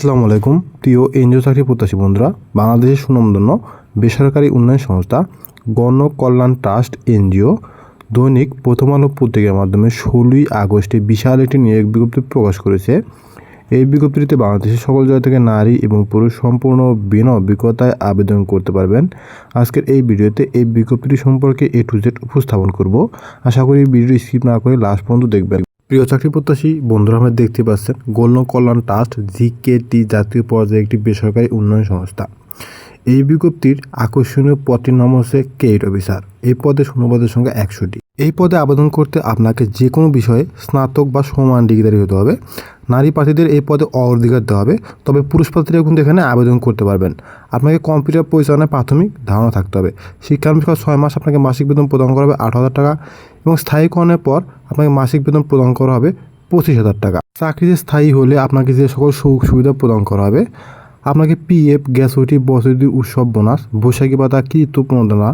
আসসালামু আলাইকুম। প্রিয় এনজিও চাকরি প্রত্যাশী বন্ধুরা, বাংলাদেশের সুনামধন্য বেসরকারি উন্নয়ন সংস্থা গণকল্যাণ ট্রাস্ট এনজিও দৈনিক প্রথম আলো পত্রিকার মাধ্যমে ষোলোই আগস্টে বিশাল একটি নিয়োগ বিজ্ঞপ্তি প্রকাশ করেছে। এই বিজ্ঞপ্তিতে বাংলাদেশের সকল জায়গা থেকে নারী এবং পুরুষ সম্পূর্ণ বিনা অভিজ্ঞতায় আবেদন করতে পারবেন। আজকের এই ভিডিওতে এই বিজ্ঞপ্তি সম্পর্কে এ টু জেড উপস্থাপন করব। আশা করি ভিডিও স্কিপ না করে লাস্ট পর্যন্ত দেখবেন। প্রিয় চাকরি প্রত্যাশী বন্ধুরা আমরা দেখতে পাচ্ছেন গোলন কল্যাণ ট্রাস্ট জিকেটি জাতীয় পর্যায়ে একটি বেসরকারি উন্নয়ন সংস্থা। এই বিজ্ঞপ্তির আকর্ষণীয় পদটির নাম হচ্ছে কেইট অফিসার। এই পদে শূন্যপদের সংখ্যা একশোটি এই পদে আবেদন করতে আপনাকে যে কোনো বিষয়ে স্নাতক বা সমান ডিগ্রি হতে হবে। নারী প্রার্থীদের এই পদে অগ্রাধিকার দেওয়া হবে। তবে পুরুষ প্রার্থীরা কিন্তু এখানে আবেদন করতে পারবেন। আপনাকে কম্পিউটার পরিচালনায় প্রাথমিক ধারণা থাকতে হবে। শিক্ষানবিষ্কার ছয় মাস আপনাকে মাসিক বেতন প্রদান করা হবে আট হাজার টাকা এবং স্থায়ীকরণের পর আপনাকে মাসিক বেতন প্রদান করা হবে পঁচিশ হাজার টাকা। চাকরিতে স্থায়ী হলে আপনাকে যে সকল সুযোগ সুবিধা প্রদান করা হবে আপনাকে পিএফ গ্যাসুইটি বসতি উৎসব, বোনাস, বৈশাখী ভাতা কৃত প্রণোদনা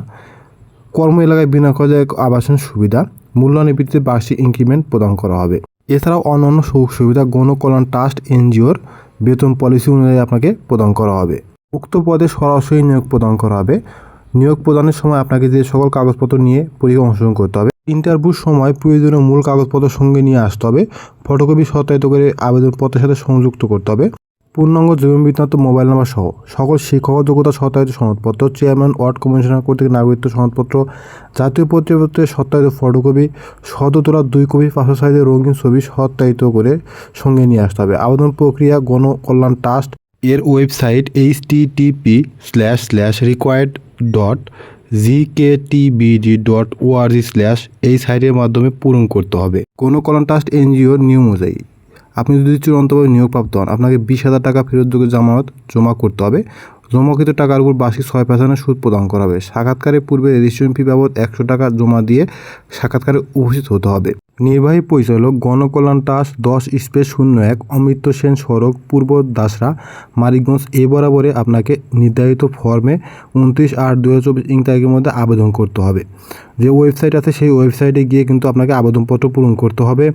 কর্ম এলাকায় বিনা খরচে আবাসন সুবিধা মূল্যায়নের ভিত্তিতে বার্ষিক ইনক্রিমেন্ট প্রদান করা হবে। এছাড়াও অন্যান্য সুযোগ সুবিধা গণকল্যাণ ট্রাস্ট, এনজিওর বেতন পলিসি অনুযায়ী আপনাকে প্রদান করা হবে। উক্ত পদে সরাসরি নিয়োগ প্রদান করা হবে। নিয়োগ প্রদানের সময় আপনাকে যে সকল কাগজপত্র নিয়ে পরীক্ষা অংশগ্রহণ করতে হবে ইন্টারভিউর সময় প্রয়োজনীয় মূল কাগজপত্র সঙ্গে নিয়ে আসতে হবে ফটোকপি সত্যায়িত করে আবেদনপত্রের সাথে সংযুক্ত করতে হবে পূর্ণাঙ্গ জমি বৃত্তান্ত মোবাইল নাম্বার সহ সকল শিক্ষক যোগ্যতা সত্যায়িত সনদপত্র, চেয়ারম্যান, ওয়ার্ড কমিশনার, কর্তৃক নাগরিকত্ব সনদপত্র, জাতীয় পত্রপত্রের সত্যায়িত ফটোকপি শত তোলা দুই কপি, পাঁচশো সাইজের রঙিন ছবি সত্যায়িত করে সঙ্গে নিয়ে আসতে হবে। আবেদন প্রক্রিয়া গণকল্যাণ ট্রাস্ট এর website H TTP slash slash required dot G K GKTBD dot ORG slash এই সাইটের মাধ্যমে পূরণ করতে হবে। কোনো কল্যাণ ট্রাস্ট এনজিওর নিয়ম অনুযায়ী আপনি যদি চূড়ান্তভাবে নিয়োগপ্রাপ্ত হন, আপনাকে বিশ হাজার টাকা ফেরত যোগ্য জামানত জমা করতে হবে। জমাকৃত টাকার উপর বার্ষিক ছয় পার্সেন্টের সুদ প্রদান করা হবে। সাক্ষাৎকারের পূর্বে রেজিস্ট্রেশন ফি বাবদ একশো টাকা জমা দিয়ে সাক্ষাৎকারে উপস্থিত হতে হবে। নির্বাহী পরিচালক গণকল্যাণ ট্রাস্ট দশ স্পেস শূন্য এক অমৃত সেন সড়ক পূর্ব দাসরা মারিকগঞ্জ এ বরাবরে আপনাকে নির্ধারিত ফর্মে উনত্রিশ আট দু হাজার চব্বিশ ইং তারিখের মধ্যে আবেদন করতে হবে। যে ওয়েবসাইট আছে সেই ওয়েবসাইটে গিয়ে কিন্তু আপনাকে আবেদনপত্র পূরণ করতে হবে।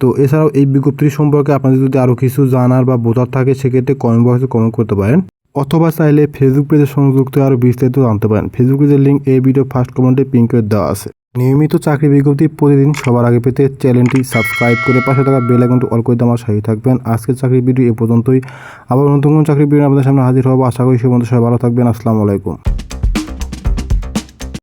তো এছাড়াও এই বিজ্ঞপ্তি সম্পর্কে আপনাদের যদি আরও কিছু জানার বা বোঝার থাকে, সেক্ষেত্রে কমেন্ট বক্সে কমেন্ট করতে পারেন। অথবা চাইলে ফেসবুক পেজে সংযুক্ত আরও বিস্তারিত জানতে পারেন। ফেসবুক পেজের লিঙ্ক এই ভিডিও ফার্স্ট কমেন্টে পিন করে দেওয়া আছে। নিয়মিত চাকরি বিজ্ঞপ্তি প্রতিদিন সবার আগে পেতে চ্যানেলটি সাবস্ক্রাইব করে পাশে থাকা বেল আইকনটি অল করে আমার সাথে থাকবেন। আজকের চাকরি ভিডিও এ পর্যন্তই। আবার নতুন কোনো চাকরি ভিডিও আপনাদের সামনে হাজির হব। আশা করি সে সবাই ভালো থাকবেন। আসসালামু আলাইকুম।